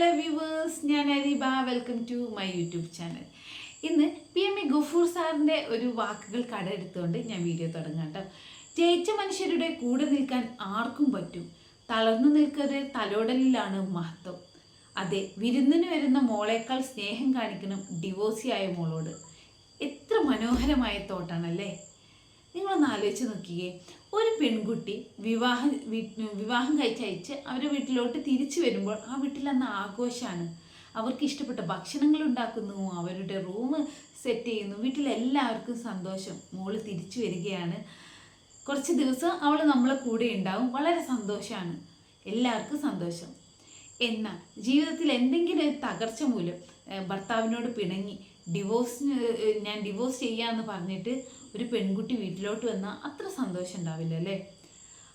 Hello viewers ഞാൻ Areeba. Welcome to my YouTube channel ഇന്ന് P M A Gafoor സാറിന്റെ ഒരു വാക്കുകൾ കടയെടുത്തുകൊണ്ട് ഞാൻ വീഡിയോ തുടങ്ങാം കേട്ടോ. ജയിച്ച മനുഷ്യരുടെ കൂടെ നിൽക്കാൻ ആർക്കും പറ്റും. തളർന്നു നിൽക്കാതെ തലോടലിലാണ് മഹത്വം. അതെ വിരുന്നിന് വരുന്ന മോളേക്കാൾ സ്നേഹം കാണിക്കണം ഡിവോഴ്സിയായ മോളോട്. എത്ര മനോഹരമായ തോട്ടാണല്ലേ? നിങ്ങളൊന്ന് ആലോചിച്ച് നോക്കിയേ. ഒരു പെൺകുട്ടി വിവാഹം വിവാഹം കഴിച്ചയച്ച് അവരുടെ വീട്ടിലോട്ട് തിരിച്ചു വരുമ്പോൾ ആ വീട്ടിൽ അന്ന് ആഘോഷമാണ് അവർക്ക് ഇഷ്ടപ്പെട്ട ഭക്ഷണങ്ങൾ ഉണ്ടാക്കുന്നു അവരുടെ റൂം സെറ്റ് ചെയ്യുന്നു വീട്ടിലെല്ലാവർക്കും സന്തോഷം. മോൾ തിരിച്ചു വരികയാണ്. കുറച്ച് ദിവസം അവൾ നമ്മളെ കൂടെ ഉണ്ടാവും. വളരെ സന്തോഷമാണ് എല്ലാവർക്കും സന്തോഷം. എന്നാൽ ജീവിതത്തിൽ എന്തെങ്കിലും ഒരു തകർച്ച മൂലം ഭർത്താവിനോട് പിണങ്ങി ഡിവോഴ്സ് ഞാൻ ഡിവോഴ്സ് ചെയ്യാമെന്ന് പറഞ്ഞിട്ട് ഒരു പെൺകുട്ടി വീട്ടിലോട്ട് വന്നാൽ അത്ര സന്തോഷം ഉണ്ടാവില്ല അല്ലേ?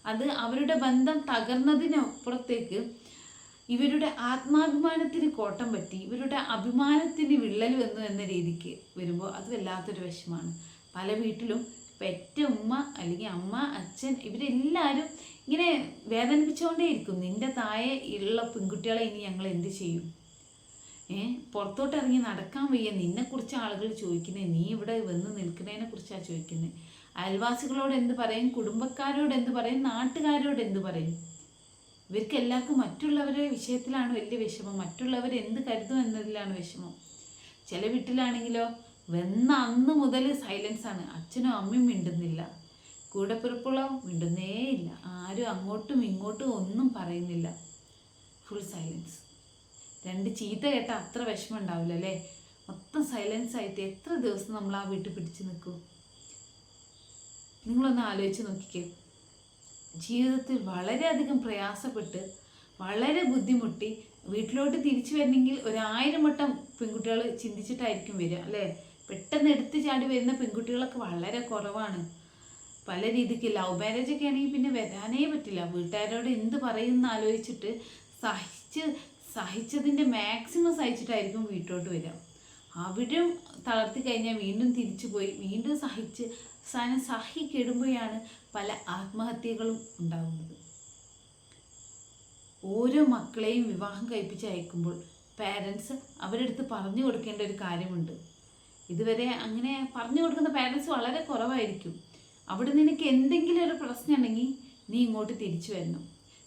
അത് അവരുടെ ബന്ധം തകർന്നതിനപ്പുറത്തേക്ക് ഇവരുടെ ആത്മാഭിമാനത്തിന് കോട്ടം പറ്റി ഇവരുടെ അഭിമാനത്തിന് വിള്ളൽ വന്നു എന്ന രീതിക്ക് വരുമ്പോൾ അത് വല്ലാത്തൊരു വിഷമാണ്. പല വീട്ടിലും പെറ്റ ഉമ്മ അല്ലെങ്കിൽ അമ്മ അച്ഛൻ ഇവരെല്ലാവരും ഇങ്ങനെ വേദനിപ്പിച്ചുകൊണ്ടേയിരിക്കും നിന്റെ താഴെ ഉള്ള പെൺകുട്ടികളെ ഇനി ഞങ്ങൾ എന്ത് ചെയ്യും? ഏ? പുറത്തോട്ട് ഇറങ്ങി നടക്കാൻ വയ്യ. നിന്നെക്കുറിച്ച് ആളുകൾ ചോദിക്കുന്നത് നീ ഇവിടെ വന്ന് നിൽക്കുന്നതിനെ കുറിച്ചാണ് ചോദിക്കുന്നത് അയൽവാസികളോട് എന്ത് പറയും? കുടുംബക്കാരോട് എന്ത് പറയും? നാട്ടുകാരോട് എന്ത് പറയും? ഇവർക്ക് എല്ലാവർക്കും മറ്റുള്ളവരുടെ വിഷയത്തിലാണ് വലിയ വിഷമം. മറ്റുള്ളവർ എന്ത് കരുതും എന്നതിലാണ് വിഷമം. ചില വീട്ടിലാണെങ്കിലോ വന്ന അന്ന് മുതൽ സൈലൻസ് ആണ്. അച്ഛനും അമ്മയും മിണ്ടുന്നില്ല. കൂടെ പിറപ്പുള്ളോ മിണ്ടുന്നേയില്ല. ആരും അങ്ങോട്ടും ഇങ്ങോട്ടും ഒന്നും പറയുന്നില്ല. ഫുൾ സൈലൻസ് രണ്ട് ചീത്ത കേട്ടാൽ അത്ര വിഷമം ഉണ്ടാവില്ല അല്ലേ മൊത്തം സൈലൻസ് ആയിട്ട് എത്ര ദിവസം നമ്മൾ ആ വീട്ടിൽ പിടിച്ചു നിൽക്കും? നിങ്ങളൊന്ന് ആലോചിച്ച് നോക്കിക്കേ. ജീവിതത്തിൽ വളരെയധികം പ്രയാസപ്പെട്ട് വളരെ ബുദ്ധിമുട്ടി വീട്ടിലോട്ട് തിരിച്ചു വരണമെങ്കിൽ ഒരായിരം വട്ടം പെൺകുട്ടികൾ ചിന്തിച്ചിട്ടായിരിക്കും വരിക അല്ലേ? പെട്ടെന്ന് എടുത്തു ചാടി വരുന്ന പെൺകുട്ടികളൊക്കെ വളരെ കുറവാണ്. പല രീതിക്ക് ലവ് മാരേജ് ഒക്കെ ആണെങ്കിൽ പിന്നെ വരാനേ പറ്റില്ല. വീട്ടുകാരോട് എന്ത് പറയുമെന്ന് ആലോചിച്ചിട്ട് സഹിച്ച് സഹിച്ചതിന്റെ മാക്സിമം സഹിച്ചിട്ടായിരിക്കും വീട്ടിലോട്ട് വരിക. അവിടെ തളർത്തി കഴിഞ്ഞാൽ വീണ്ടും തിരിച്ചു പോയി. വീണ്ടും സഹിച്ച് സാധനം സഹി കെടുമ്പോഴാണ് പല ആത്മഹത്യകളും ഉണ്ടാകുന്നത് ഓരോ മക്കളെയും വിവാഹം കഴിപ്പിച്ച് അയക്കുമ്പോൾ പാരൻസ് അവരെടുത്ത് പറഞ്ഞു കൊടുക്കേണ്ട ഒരു കാര്യമുണ്ട്. ഇതുവരെ അങ്ങനെ പറഞ്ഞു കൊടുക്കുന്ന പാരൻസ് വളരെ കുറവായിരിക്കും. അവിടെ നിനക്ക് എന്തെങ്കിലും ഒരു പ്രശ്നമുണ്ടെങ്കിൽ നീ ഇങ്ങോട്ട് തിരിച്ചു വരണം.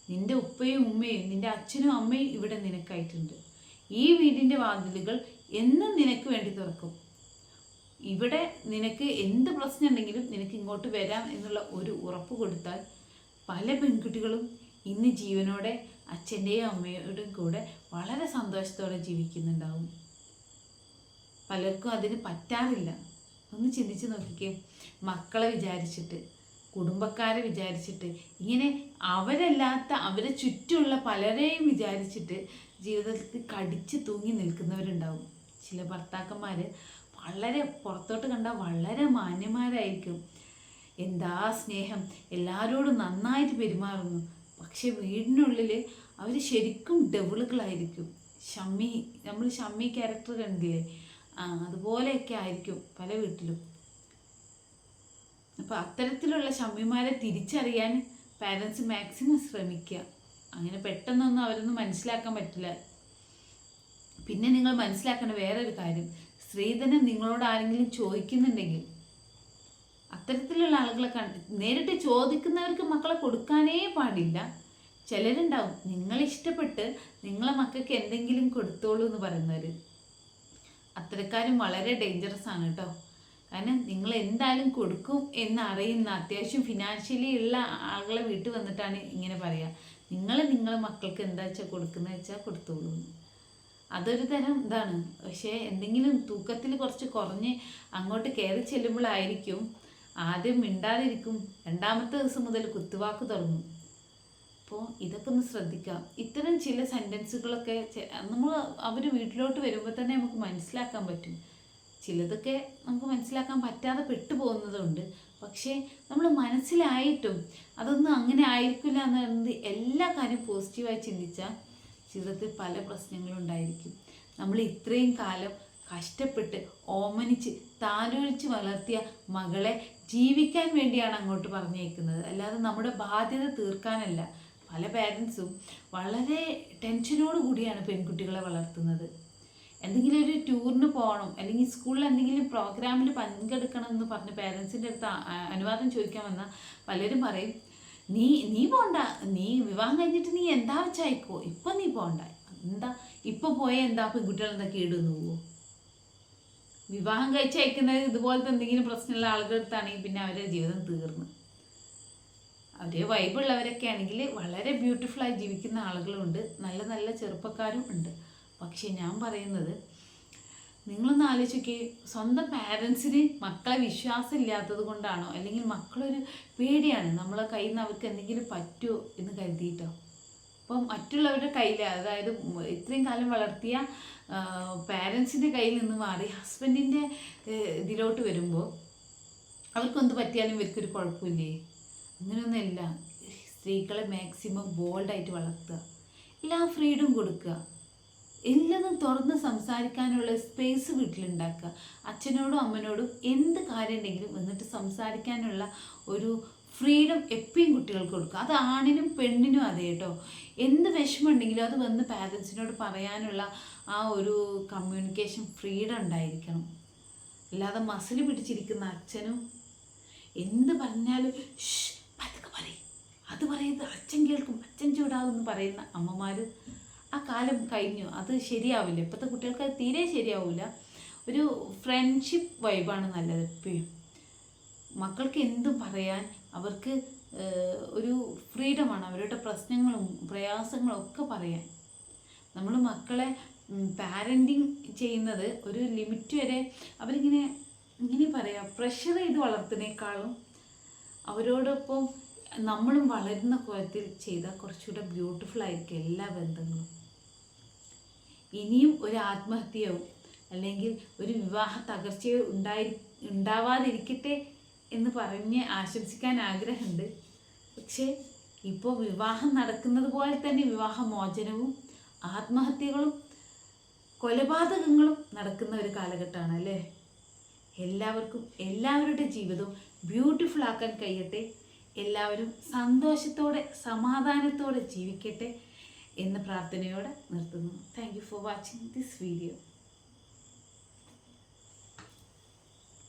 നിന്റെ ഉപ്പയും ഉമ്മയും നിന്റെ അച്ഛനും അമ്മയും ഇവിടെ നിനക്കായിട്ടുണ്ട്. ഈ വീടിന്റെ വാതിലുകൾ എന്നും നിനക്ക് വേണ്ടി തുറക്കും. ഇവിടെ നിനക്ക് എന്ത് പ്രശ്നം ഉണ്ടെങ്കിലും നിനക്ക് ഇങ്ങോട്ട് വരാം എന്നുള്ള ഒരു ഉറപ്പ് കൊടുത്താൽ പല പെൺകുട്ടികളും ഇന്ന് ജീവനോടെ അച്ഛന്റെയും അമ്മയുടെയും കൂടെ വളരെ സന്തോഷത്തോടെ ജീവിക്കുന്നുണ്ടാവും. പലർക്കും അതിന് പറ്റാറില്ല. ഒന്ന് ചിന്തിച്ച് നോക്കിക്കേ. മക്കളെ വിചാരിച്ചിട്ട്. കുടുംബക്കാരെ വിചാരിച്ചിട്ട് ഇങ്ങനെ അവരല്ലാത്ത അവരെ ചുറ്റുമുള്ള പലരെയും വിചാരിച്ചിട്ട് ജീവിതത്തിൽ കടിച്ച് തൂങ്ങി നിൽക്കുന്നവരുണ്ടാവും. ചില ഭർത്താക്കന്മാർ വളരെ പുറത്തോട്ട് കണ്ടാൽ വളരെ മാന്യന്മാരായിരിക്കും. എന്താ സ്നേഹം? എല്ലാവരോടും നന്നായിട്ട് പെരുമാറുന്നു. പക്ഷെ വീടിനുള്ളിൽ അവർ ശരിക്കും ഡെവിളുകളായിരിക്കും. ഷമ്മി നമ്മൾ ഷമ്മി ക്യാരക്ടർ കണ്ടില്ലേ? അതുപോലെയൊക്കെ ആയിരിക്കും പല വീട്ടിലും. അപ്പോൾ അത്തരത്തിലുള്ള ഷമ്മിമാരെ തിരിച്ചറിയാൻ പാരൻസ് മാക്സിമം ശ്രമിക്കുക അങ്ങനെ പെട്ടെന്നൊന്നും അവരൊന്നും മനസ്സിലാക്കാൻ പറ്റില്ല. പിന്നെ നിങ്ങൾ മനസ്സിലാക്കേണ്ട വേറൊരു കാര്യം. സ്ത്രീധനം നിങ്ങളോട് ആരെങ്കിലും ചോദിക്കുന്നുണ്ടെങ്കിൽ അത്തരത്തിലുള്ള ആളുകളെ കണ്ട് നേരിട്ട് ചോദിക്കുന്നവർക്ക് മക്കളെ കൊടുക്കാനേ പാടില്ല. ചിലരുണ്ടാവും നിങ്ങളിഷ്ടപ്പെട്ട് നിങ്ങളെ മക്കൾക്ക് എന്തെങ്കിലും കൊടുത്തോളൂ എന്ന് പറയുന്നവർ അത്തരക്കാരും വളരെ ഡേഞ്ചറസ് ആണ് കേട്ടോ. കാരണം നിങ്ങൾ എന്തായാലും കൊടുക്കും എന്ന് അറിയുന്ന അത്യാവശ്യം ഫിനാൻഷ്യലി ഉള്ള ആളുകളെ വീട്ടിൽ വന്നിട്ടാണ് ഇങ്ങനെ പറയുക നിങ്ങൾ നിങ്ങളെ മക്കൾക്ക് എന്താ വെച്ചാൽ കൊടുക്കുന്നത് വെച്ചാൽ കൊടുത്തോളൂ. അതൊരു തരം ഇതാണ്. പക്ഷേ എന്തെങ്കിലും തൂക്കത്തിൽ കുറച്ച് കുറഞ്ഞ് അങ്ങോട്ട് കയറി ചെല്ലുമ്പോഴായിരിക്കും ആദ്യം മിണ്ടാതിരിക്കും. രണ്ടാമത്തെ ദിവസം മുതൽ കുത്തുവാക്ക് തുടങ്ങും. അപ്പോൾ ഇതൊക്കെ ഒന്ന് ശ്രദ്ധിക്കാം. ഇത്തരം ചില സെന്റൻസുകളൊക്കെ നമ്മൾ അവർ വീട്ടിലോട്ട് വരുമ്പോൾ തന്നെ നമുക്ക് മനസ്സിലാക്കാൻ പറ്റും. ചിലതൊക്കെ നമുക്ക് മനസ്സിലാക്കാൻ പറ്റാതെ പെട്ടുപോകുന്നതുണ്ട്. പക്ഷേ നമ്മൾ മനസ്സിലായിട്ടും അതൊന്നും അങ്ങനെ ആയിരിക്കില്ല എന്ന് പറയുന്നത് എല്ലാ കാര്യവും പോസിറ്റീവായി ചിന്തിച്ചാൽ ജീവിതത്തിൽ പല പ്രശ്നങ്ങളും ഉണ്ടായിരിക്കും നമ്മൾ ഇത്രയും കാലം കഷ്ടപ്പെട്ട് ഓമനിച്ച് താലോലിച്ച് വളർത്തിയ മകളെ ജീവിക്കാൻ വേണ്ടിയാണ് അങ്ങോട്ട് പറഞ്ഞേക്കുന്നത്. അല്ലാതെ നമ്മുടെ ബാധ്യത തീർക്കാനല്ല. പല പേരൻസും വളരെ ടെൻഷനോട് കൂടിയാണ് പെൺകുട്ടികളെ വളർത്തുന്നത്. എന്തെങ്കിലും ഒരു ടൂറിന് പോകണം അല്ലെങ്കിൽ സ്കൂളിൽ എന്തെങ്കിലും പ്രോഗ്രാമിൽ പങ്കെടുക്കണം എന്ന് പറഞ്ഞ് പേരൻസിന്റെ അടുത്ത് അനുവാദം ചോദിക്കാൻ വന്നാൽ പലരും പറയും നീ നീ പോണ്ട നീ വിവാഹം കഴിഞ്ഞിട്ട് നീ എന്താ വെച്ചായിക്കോ ഇപ്പം നീ പോണ്ട എന്താ ഇപ്പം പോയ എന്താ പെൺകുട്ടികൾ എന്താ കേടുന്നു പോവോ? വിവാഹം കഴിച്ചയക്കുന്നത് ഇതുപോലത്തെ എന്തെങ്കിലും പ്രശ്നമുള്ള ആളുകളുടെ അടുത്താണെങ്കിൽ പിന്നെ അവരുടെ ജീവിതം തീർന്നു. അവരെ വൈബുള്ളവരൊക്കെ ആണെങ്കിൽ വളരെ ബ്യൂട്ടിഫുള്ളായി ജീവിക്കുന്ന ആളുകളുണ്ട് നല്ല നല്ല ചെറുപ്പക്കാരും ഉണ്ട്. പക്ഷേ ഞാൻ പറയുന്നത് നിങ്ങളൊന്ന് ആലോചിക്കേ. സ്വന്തം പാരൻസിന് മക്കളെ വിശ്വാസം ഇല്ലാത്തത് കൊണ്ടാണോ? അല്ലെങ്കിൽ മക്കളൊരു പേടിയാണ്. നമ്മളെ കയ്യിൽ നിന്ന് അവർക്ക് എന്തെങ്കിലും പറ്റുമോ എന്ന് കരുതിയിട്ടോ? അപ്പം മറ്റുള്ളവരുടെ കയ്യിൽ അതായത് ഇത്രയും കാലം വളർത്തിയ പാരൻസിന്റെ കയ്യിൽ നിന്ന് മാറി ഹസ്ബൻഡിന്റെ ഇതിലോട്ട് വരുമ്പോൾ അവർക്കൊന്ന് പറ്റിയാലും ഇവർക്കൊരു കുഴപ്പമില്ലേ? അങ്ങനെയൊന്നുമില്ല. സ്ത്രീകളെ മാക്സിമം ബോൾഡായിട്ട് വളർത്തുക. എല്ലാ ഫ്രീഡും കൊടുക്കുക. എല്ലാതും തുറന്ന് സംസാരിക്കാനുള്ള സ്പേസ് വീട്ടിലുണ്ടാക്കുക. അച്ഛനോടും അമ്മനോടും എന്ത് കാര്യം ഉണ്ടെങ്കിലും എന്നിട്ട് സംസാരിക്കാനുള്ള ഒരു ഫ്രീഡം എപ്പോഴും കുട്ടികൾക്ക് കൊടുക്കുക. അത് ആണിനും പെണ്ണിനും അതെ കേട്ടോ. എന്ത് വിഷമമുണ്ടെങ്കിലും അത് വന്ന് പാരൻസിനോട് പറയാനുള്ള ആ ഒരു കമ്മ്യൂണിക്കേഷൻ ഫ്രീഡം ഉണ്ടായിരിക്കണം. അല്ലാതെ മസിൽ പിടിച്ചിരിക്കുന്ന അച്ഛനും എന്ത് പറഞ്ഞാലും "ഷ്, പതുക്കെ പറയും. അത് പറയുന്നത് അച്ഛൻ കേൾക്കും. അച്ഛൻ ചൂടാകുമെന്ന് പറയുന്ന അമ്മമാർ ആ കാലം കഴിഞ്ഞു. അത് ശരിയാവില്ല. ഇപ്പോഴത്തെ കുട്ടികൾക്ക് അത് തീരെ ശരിയാവില്ല ഒരു ഫ്രണ്ട്ഷിപ്പ് വൈബാണ് നല്ലത് എപ്പോഴും മക്കൾക്ക് എന്തും പറയാൻ അവർക്ക് ഒരു ഫ്രീഡമാണ് അവരുടെ പ്രശ്നങ്ങളും പ്രയാസങ്ങളും ഒക്കെ പറയാൻ. നമ്മൾ മക്കളെ പാരന്റിങ് ചെയ്യുന്നത് ഒരു ലിമിറ്റ് വരെ അവരിങ്ങനെ ഇങ്ങനെ പറയാം. പ്രഷർ ചെയ്ത് വളർത്തുന്നേക്കാളും അവരോടൊപ്പം നമ്മളും വളരുന്ന കോലത്തിൽ ചെയ്താൽ കുറച്ചുകൂടെ ബ്യൂട്ടിഫുൾ ആയിരിക്കും എല്ലാ ബന്ധങ്ങളും. ഇനിയും ഒരു ആത്മഹത്യയോ അല്ലെങ്കിൽ ഒരു വിവാഹ തകർച്ചയോ ഉണ്ടായി ഉണ്ടാവാതിരിക്കട്ടെ എന്ന് പറഞ്ഞ് ആശംസിക്കാൻ ആഗ്രഹമുണ്ട്. പക്ഷേ ഇപ്പോൾ വിവാഹം നടക്കുന്നത് പോലെ തന്നെ വിവാഹമോചനവും ആത്മഹത്യകളും കൊലപാതകങ്ങളും നടക്കുന്ന ഒരു കാലഘട്ടമാണ് അല്ലേ? എല്ലാവർക്കും എല്ലാവരുടെ ജീവിതവും ബ്യൂട്ടിഫുൾ ആക്കാൻ കഴിയട്ടെ. എല്ലാവരും സന്തോഷത്തോടെ സമാധാനത്തോടെ ജീവിക്കട്ടെ. എന്ന പ്രാർത്ഥനയോടെ നിർത്തുന്നു. Thank for watching this video